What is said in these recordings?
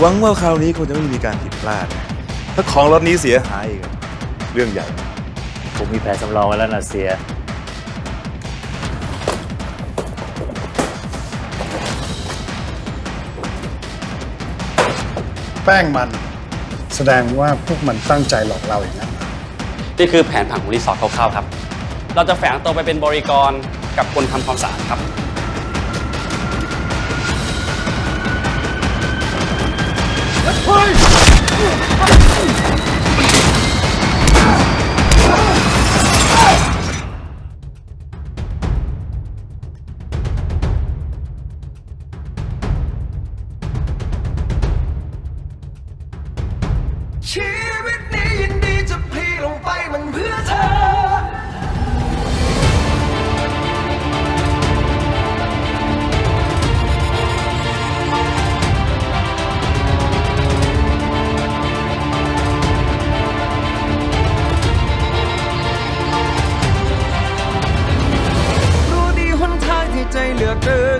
หวังว่าคราวนี้คงจะไม่มีการผิดพลาดถ้าของรถนี้เสียหายอีกอะเรื่องใหญ่ ผมมีแผนสำรองไว้แล้วนะเสีย แป้งมัน แสดงว่าพวกมันตั้งใจหลอกเราอย่างนั้น นี่คือแผนผังของรีสอร์ทคร่าวๆครับ เราจะแฝงตัวไปเป็นบริกรกับคนทำความสะอาดครับ ชี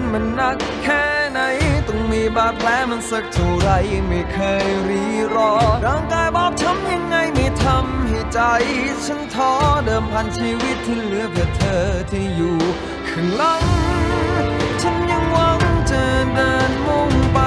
นมันหนักแค่ไหน ต้องมีบาดแผลมันสักเท่าไรไม่เคยรีรอ ร่างกายบอบช้ำยังไงไม่ทำให้ใจ ฉันท้อเดิมพันชีวิตที่เหลือเพื่อเธอที่อยู่ข้างหลัง ฉันยังหวังจะเดินมุ่งไป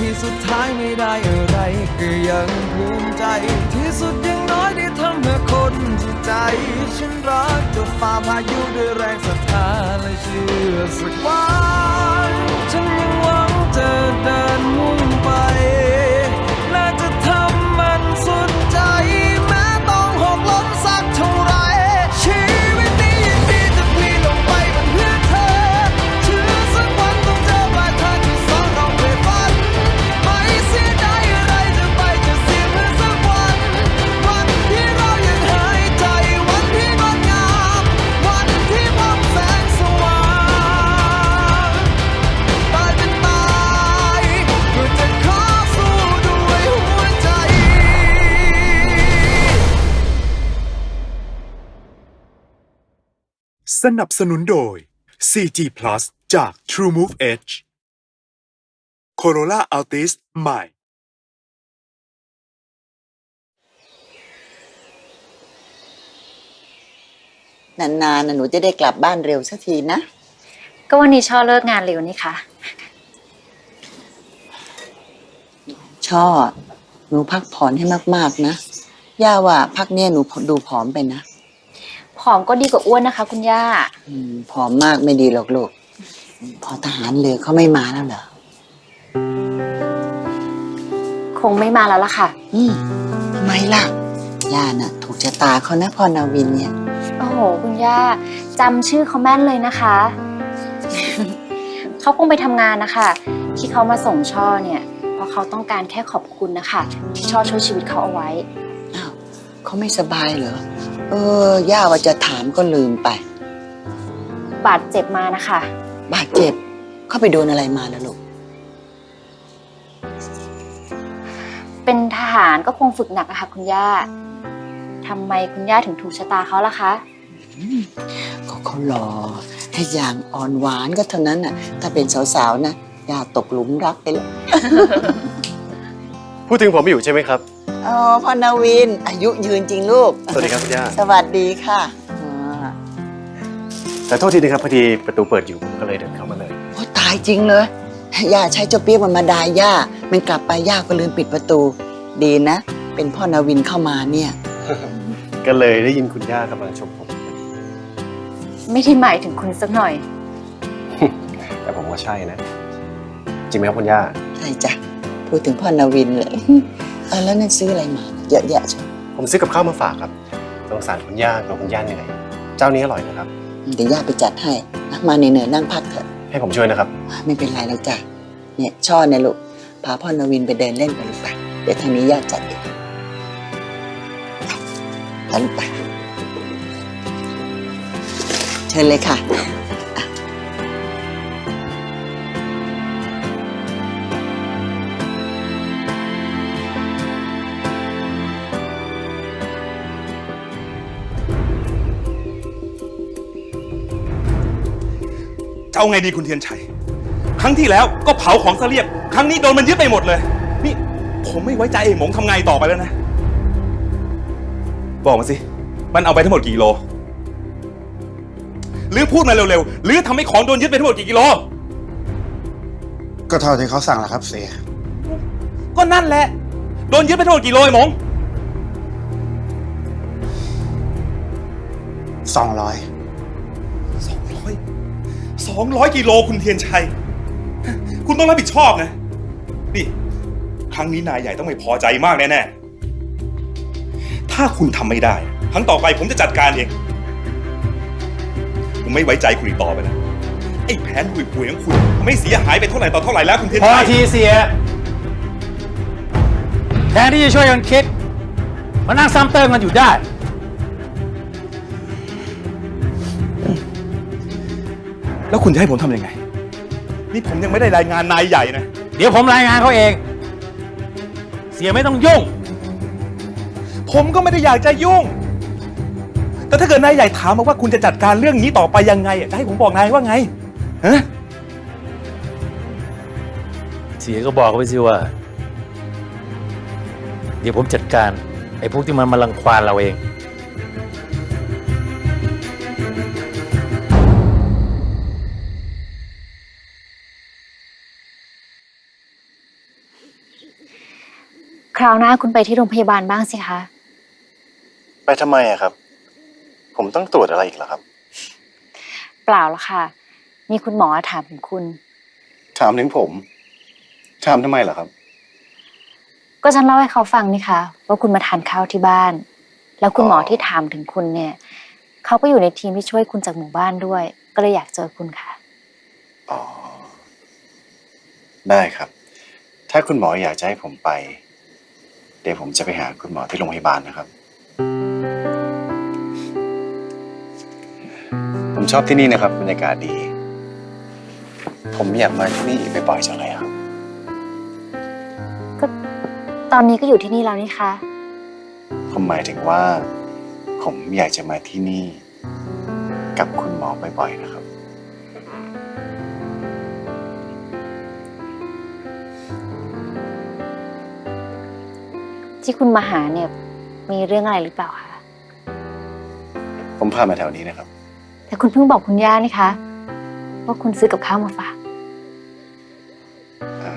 ที่สุดท้ายไม่ได้อะไรก็ยังภูมิใจ ที่สุดยังน้อยได้ทำเพื่อคนที่ใจ ฉันรักจะฝ่าพายุด้วยแรงศรัทธาและเชื่อสักวันฉันยังหวังจะเดินมุ่งไป สนับสนุนโดย 4G Plus จาก TrueMove Edge Corolla Altis ใหม่ นานๆนะหนูจะได้กลับบ้านเร็วสักทีนะ ก็วันนี้ช่อเลิกงานเร็วนี่ค่ะช่อ หนูพักผ่อนให้มากๆนะ ย่าว่าพักเนี้ยหนูดูผอมไปนะ ผอมก็ดีกว่าอ้วนนะคะ คุณย่า อืมผอมมากไม่ดีหรอกลูก พอทหารเรือเขาไม่มาแล้วเหรอคงไม่มาแล้วล่ะค่ะ อืมทำไมล่ะ ย่าน่ะ ถูกชะตาเขานะพ่อนาวินเนี่ยโอ้โห คุณย่าจำชื่อเขาแม่นเลยนะคะ เขาคงไปทำงานนะคะ ที่เขามาส่งช่อเนี่ย เพราะเขาต้องการแค่ขอบคุณนะคะที่ช่อช่วยชีวิตเขาเอาไว้ อ้าวเขาไม่สบายเหรอ เออย่าว่าจะถามก็ลืมไป บาดเจ็บมานะคะ บาดเจ็บเขาไปโดนอะไรมาแล้วลูก เป็นทหารก็คงฝึกหนักอะค่ะคุณย่าทำไมคุณย่าถึงถูกชะตาเขาล่ะคะ ก็เขาหล่อให้อย่างอ่อนหวานก็เท่านั้นน่ะ ถ้าเป็นสาวๆนะย่าตกหลุมรักไปแล้ว พูดถึงผมอยู่ใช่ไหมครับ อ๋อพ่อนาวิน อายุยืนจริงลูก สวัสดีครับคุณย่าสวัสดีค่ะอ่าแต่โทษทีนะครับพอดีประตูเปิดอยู่ผมก็เลยเดินเข้ามาเลย โอ้ตายจริงเลยย่าใช้เจ้าเปียกมันมาดายย่า มันกลับไปย่าก็ลืมปิดประตู ดีนะ เป็นพ่อนาวินเข้ามาเนี่ย ก็เลยได้ยินคุณย่ากำลังชมผม ไม่ได้หมายถึงคุณสักหน่อย แต่ผมว่าใช่นะ จริงไหมครับคุณย่า ใช่จ้ะพูดถึงพ่อนาวินเลย เออแล้วนั่นซื้ออะไรมาเยอะแยะชัวผมซื้อกับข้าวมาฝากครับสงสารคุณย่ากับคุณย่าเหนื่อยเจ้านี้อร่อยนะครับ เดี๋ยวย่าไปจัดให้นะมาเหนื่อยๆนั่งพักเถอะ ให้ผมช่วยนะครับ ไม่เป็นไรแล้วจ้ะเนี่ยช่อเนี่ยลูกพาพ่อนาวินไปเดินเล่นไปลูกไปเดี๋ยวทางนี้ย่าจัดเองไปลูกไปเชิญเลยค่ะ จะเอาไงดีคุณเทียนชัย ครั้งที่แล้วก็เผาของเสลียบ ครั้งนี้โดนมันยึดไปหมดเลย นี่ผมไม่ไว้ใจไอ้หมงทำไงต่อไปแล้วนะ บอกมาสิ มันเอาไปทั้งหมดกี่กิโล หรือพูดมาเร็วๆ หรือทำให้ของโดนยึดไปทั้งหมดกี่กิโล ก็เท่าที่เขาสั่งแหละครับเสียก็นั่นแหละ โดนยึดไปทั้งหมดกี่โลไอ้หมงสองร้อย 200กิโลคุณเทียนชัย คุณต้องรับผิดชอบนะ นี่ ครั้งนี้นายใหญ่ต้องไม่พอใจมากแน่ๆ ถ้าคุณทำไม่ได้ ครั้งต่อไปผมจะจัดการเอง ผมไม่ไว้ใจคุณอีกต่อไปแล้ว ไอ้แผนหุยหุยของคุณ ไม่เสียหายไปเท่าไหร่ต่อเท่าไหร่แล้วคุณเทียนชัยพอทีเสีย แทนที่จะช่วยกันคิดมานั่งซ้ำเติมกันอยู่ได้ แล้วคุณจะให้ผมทำยังไง นี่ผมยังไม่ได้รายงานนายใหญ่นะ เดี๋ยวผมรายงานเขาเอง เสียไม่ต้องยุ่ง ผมก็ไม่ได้อยากจะยุ่ง แต่ถ้าเกิดนายใหญ่ถามมาว่าคุณจะจัดการเรื่องนี้ต่อไปยังไงอะจะให้ผมบอกนายว่าไงฮะเสียก็บอกเขาไปสิว่า เดี๋ยวผมจัดการ ไอ้พวกที่มันมาลังควานเราเอง คราวหน้าคุณไปที่โรงพยาบาลบ้างสิคะ ไปทำไมอะครับ ผมต้องตรวจอะไรอีกเหรอครับ เปล่าหรอกค่ะ มีคุณหมอถามถึงคุณ ถามถึงผมถามทำไมเหรอครับ ก็ฉันเล่าให้เขาฟังนี่ค่ะว่าคุณมาทานข้าวที่บ้าน แล้วคุณหมออ๋อที่ถามถึงคุณเนี่ยเขาก็อยู่ในทีมที่ช่วยคุณจากหมู่บ้านด้วย ก็เลยอยากเจอคุณค่ะ อ๋อ ได้ครับ ถ้าคุณหมออยากจะให้ผมไปเดี๋ยวผมจะไปหาคุณหมอที่โรงพยาบาลนะครับ ผมชอบที่นี่นะครับบรรยากาศดี ผมอยากมาที่นี่อีกบ่อยๆจังเลยครับก็ตอนนี้ก็อยู่ที่นี่แล้วนี่คะ ผมหมายถึงว่า ผมอยากจะมาที่นี่ กับคุณหมอบ่อยๆนะครับ ที่คุณมาหาเนี่ย มีเรื่องอะไรหรือเปล่าคะผมผ่านมาแถวนี้นะครับ แต่คุณเพิ่งบอกคุณย่านี่คะว่าคุณซื้อกับข้าวมาฝากอ่า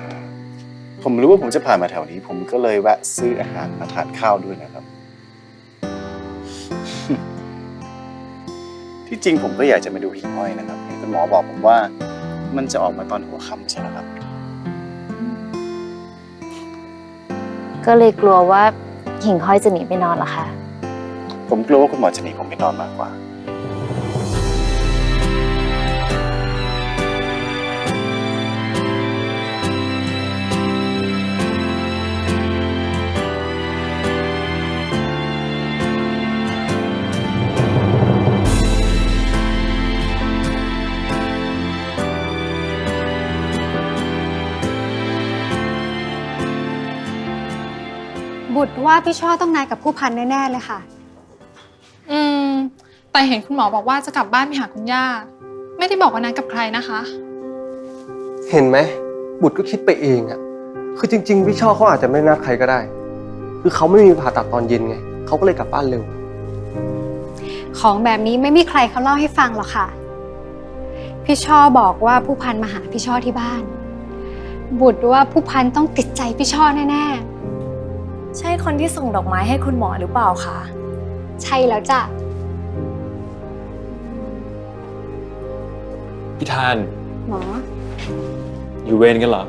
ผมรู้ว่าผมจะผ่านมาแถวนี้ ผมก็เลยแวะซื้ออาหารมาทานข้าวด้วยนะครับ ที่จริงผมก็อยากจะมาดูหิ่งห้อยนะครับเห็นคุณหมอบอกผมว่า มันจะออกมาตอนหัวค่ำใช่ไหมครับ ก็เลยกลัวว่าหิ่งห้อยจะหนีไปนอนเหรอคะ ผมกลัวว่าคุณหมอจะหนีผมไปนอนมากกว่า ว่าพี่ช่อต้องนายกับผู้พันแน่ๆเลยค่ะ อืม แต่เห็นคุณหมอบอกว่าจะกลับบ้านไปหาคุณย่า ไม่ได้บอกว่านัดกับใครนะคะ เห็นไหม บุตรก็คิดไปเองอะคือจริง ๆ พี่ช่อเขาอาจจะไม่นัดใครก็ได้ คือเขาไม่มีผ่าตัดตอนเย็นไง เขาก็เลยกลับบ้านเร็ว ของแบบนี้ไม่มีใครเขาเล่าให้ฟังหรอกค่ะ พี่ช่อบอกว่าผู้พันมาหาพี่ช่อที่บ้าน บุตรว่าผู้พันต้องติดใจพี่ช่อแน่ ใช่คนที่ส่งดอกไม้ให้คุณหมอหรือเปล่าคะๆใช่แล้วจ้ะ พี่ทานหมอ อยู่เวรกันเหรอ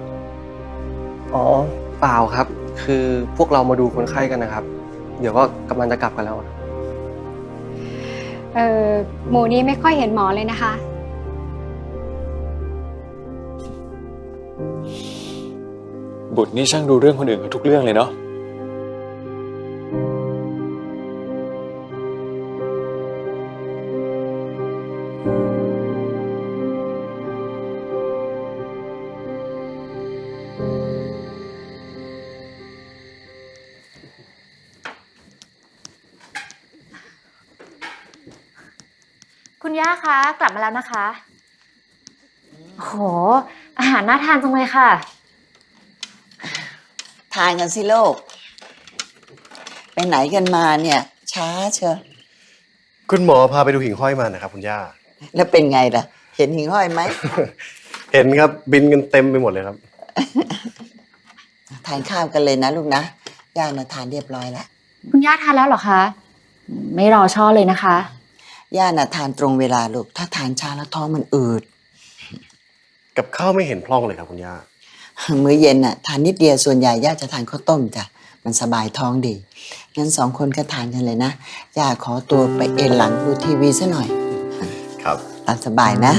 อ๋อเปเปล่าครับ คือพวกเรามาดูคนไข้กันนะครับ เดี๋ยวก็กำลังจะกลับกันแล้วอะเออหมูนี้ไม่ค่อยเห็นหมอเลยนะคะ บุตรนี่ช่างดูเรื่องคนอื่นกับทุกเรื่องเลยเนาะ คุณย่าคะกลับมาแล้วนะคะโห อาหารน่าทานจังเลยค่ะ ทานกันสิโลกไปไหนกันมาเนี่ย ช้าเชยวคุณหมอพาไปดูหิ่งห้อยมานะครับ คุณย่า แล้วเป็นไงล่ะ เห็นหิ่งห้อยไหม เห็นครับบินกันเต็มไปหมดเลยครับ ทานข้าวกันเลยนะลูกนะย่านะทานเรียบร้อยแล้ว คุณย่าทานแล้วเหรอคะ ไม่รอช่อเลยนะคะ ย่าน่ะทานตรงเวลาลูก ถ้าทานช้าแล้วท้องมันอืด กับข้าวไม่เห็นพร่องเลยครับคุณย่า มื้อเย็นน่ะทานนิดเดียวส่วนใหญ่ย่าจะทานข้าวต้มจ้ะ มันสบายท้องดี งั้นสองคนก็ทานกันเลยนะ ย่าขอตัวไปเอนหลังดูทีวีซะหน่อย ครับ ตามสบายนะ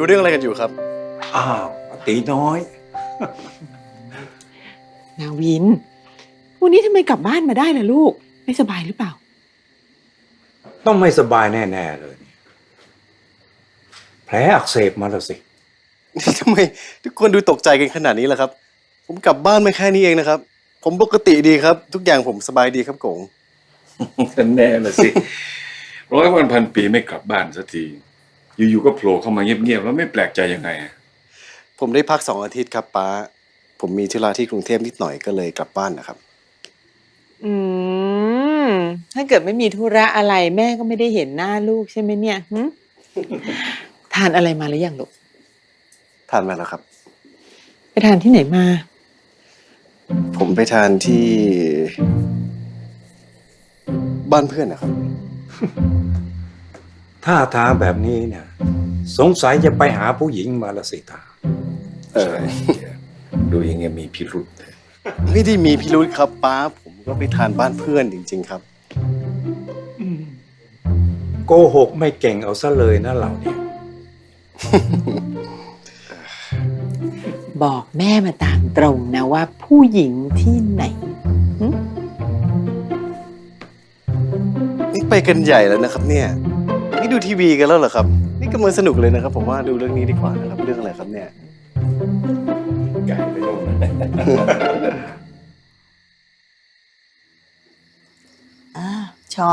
ดูเรื่องอะไรกันอยู่ครับ อ้าวตีน้อย นาวิน วันนี้ทำไมกลับบ้านมาได้ล่ะลูก ไม่สบายหรือเปล่า ต้องไม่สบายแน่ๆเลยแผลอักเสบมาแล้วสิ นี่ทำไมทุกคนดูตกใจกันขนาดนี้ล่ะครับ ผมกลับบ้านมาแค่นี้เองนะครับ ผมปกติดีครับ ทุกอย่างผมสบายดีครับกง แน่ละสิ ร้อยวันพันปีไม่กลับบ้านสักที อยู่ๆก็โผล่เข้ามาเงียบๆแล้วไม่แปลกใจยังไงอะผมได้พักสองอาทิตย์ครับป้า ผมมีธุระที่กรุงเทพนิดหน่อยก็เลยกลับบ้านนะครับ อืม ถ้าเกิดไม่มีธุระอะไรแม่ก็ไม่ได้เห็นหน้าลูกใช่ไหมเนี่ยหึ ทานอะไรมาหรือยังลูก ทานมาแล้วครับ ไปทานที่ไหนมา ผมไปทานที่ บ้านเพื่อนนะครับ ถ้าทางแบบนี้เนี่ย สงสัยจะไปหาผู้หญิงมาละสิตา เออ ดูอย่างเงี้ยมีพิรุษไม่ได้มีพิรุธครับป้า ผมก็ไปทานบ้านเพื่อนจริง ๆครับ โกหกไม่เก่งเอาซะเลยนะเราเนี่ย บอกแม่มาตามตรงนะว่าผู้หญิงที่ไหนนี่ไปกันใหญ่แล้วนะครับเนี่ย นี่ดูทีวีกันแล้วเหรอครับ นี่กำลังสนุกเลยนะครับ ผมว่าดูเรื่องนี้ดีกว่านะครับ เรื่องอะไรครับเนี่ยไก่ไปโน่นนะอ้าวชอ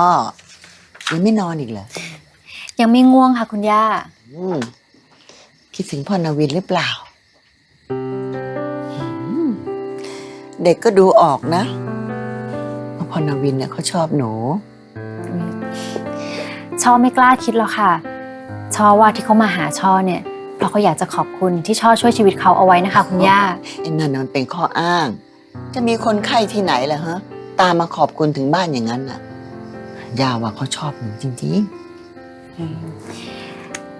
ยังไม่นอนอีกเหรอ ยังไม่ง่วงค่ะคุณย่าอืมคิดถึงพ่อนาวินหรือเปล่าอืมเด็กก็ดูออกนะว่าพ่อนาวินเนี่ยเขาชอบหนู ช่อไม่กล้าคิดหรอกค่ะ ช่อว่าที่เขามาหาช่อเนี่ย เพราะเขาอยากจะขอบคุณที่ช่อช่วยชีวิตเขาเอาไว้นะคะ คุณย่าไอ้นั่นน่ะมันเป็นข้ออ้าง จะมีคนไข้ที่ไหนล่ะฮะ ตามมาขอบคุณถึงบ้านอย่างนั้นน่ะย่าว่าเขาชอบหนูจริง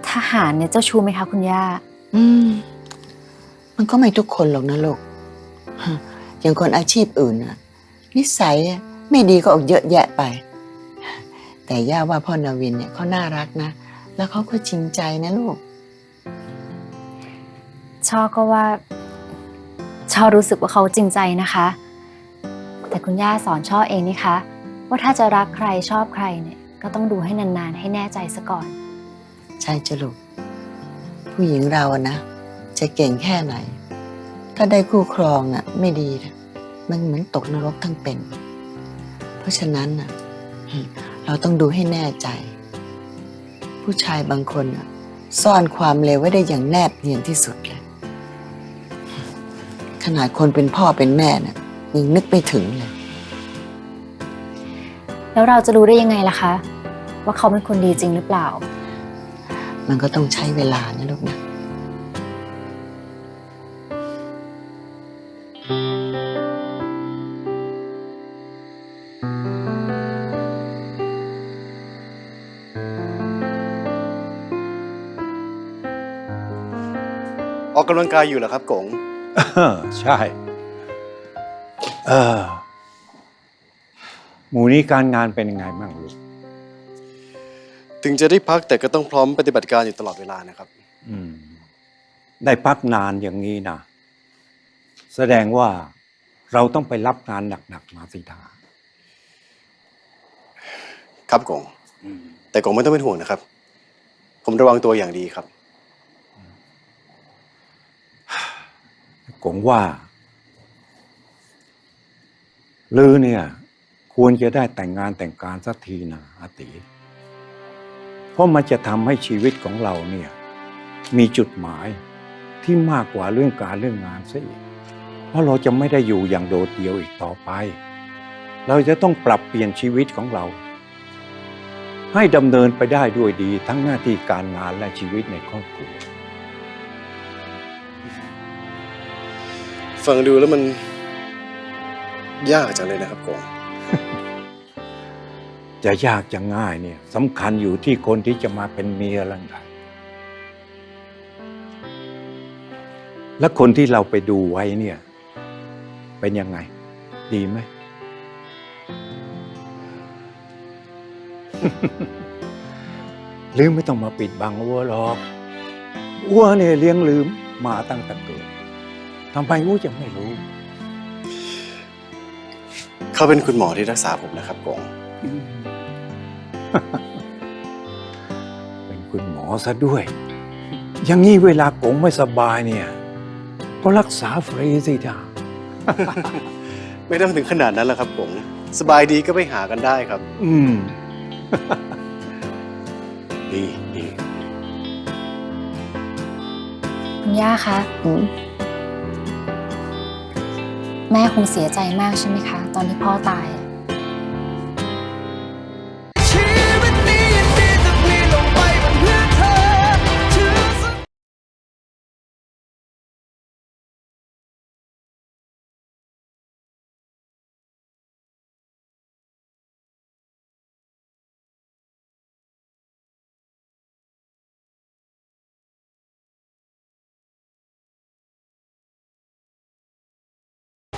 ทหารเนี่ยเจ้าชู้ไหมคะคุณย่า ๆอืม มันก็ไม่ทุกคนหรอกนะลูกฮะอย่างคนอาชีพอื่นน่ะนิสัยไม่ดีก็ออกเยอะแยะไป แต่ย่าว่าพ่อนาวินเนี่ยเขาน่ารักนะ แล้วเขาก็จริงใจนะลูกช่อก็ว่าช่อรู้สึกว่าเขาจริงใจนะคะ แต่คุณย่าสอนช่อเองนี่คะ ว่าถ้าจะรักใครชอบใครเนี่ยก็ต้องดูให้นานๆ ให้แน่ใจซะก่อน ใช่จ้ะลูก ผู้หญิงเราอะนะ จะเก่งแค่ไหน ถ้าได้คู่ครองน่ะ ไม่ดีนะมันเหมือนตกนรกทั้งเป็น เพราะฉะนั้นน่ะ เราต้องดูให้แน่ใจ ผู้ชายบางคนน่ะซ่อนความเลวไว้ได้อย่างแนบเนียนที่สุดเลย ขนาดคนเป็นพ่อเป็นแม่น่ะยังนึกไม่ถึงเลย แล้วเราจะรู้ได้ยังไงล่ะคะ ว่าเขาเป็นคนดีจริงหรือเปล่า มันก็ต้องใช้เวลานะลูกนะ อกกำลังกายอยู่เหรอครับกงเออใช่ เออ หมูนี้การงานเป็นยังไงบ้างลูก ถึงจะได้พักแต่ก็ต้องพร้อมปฏิบัติการอยู่ตลอดเวลานะครับ อืม ได้พักนานอย่างนี้นะ แสดงว่าเราต้องไปรับงานหนักๆมาสิทาครับกง แต่กงไม่ต้องเป็นห่วงนะครับ ผมระวังตัวอย่างดีครับ กงว่าลือเนี่ย ควรจะได้แต่งงานแต่งการสักทีนะอาติ เพราะมันจะทำให้ชีวิตของเราเนี่ย มีจุดหมายที่มากกว่าเรื่องการเรื่องงานซะอีก เพราะเราจะไม่ได้อยู่อย่างโดดเดี่ยวอีกต่อไป เราจะต้องปรับเปลี่ยนชีวิตของเรา ให้ดำเนินไปได้ด้วยดีทั้งหน้าที่การงานและชีวิตในครอบครัว ฟังดูแล้วมัน ยากจังเลยนะครับกงจะยากจะง่ายเนี่ยสำคัญอยู่ที่คนที่จะมาเป็นเมียลังไงและคนที่เราไปดูไว้เนี่ย เป็นยังไง ดีไหม ลืมไม่ต้องมาปิดบังอ้วหรอกอ้วเนี่ยเลี้ยงลืมมาตั้งแต่เกิด ทำไมอ้วจะไม่รู้ เขาเป็นคุณหมอที่รักษาผมนะครับกงเป็นคุณหมอซะด้วย อย่างนี้เวลากงไม่สบายเนี่ย ก็รักษาฟรีสิจ้าไม่ต้องถึงขนาดนั้นแล้วครับกงสบายดีก็ไปหากันได้ครับ อืม ดีดีคุณย่าคะ แม่คงเสียใจมากใช่ไหมคะ ตอนที่พ่อตาย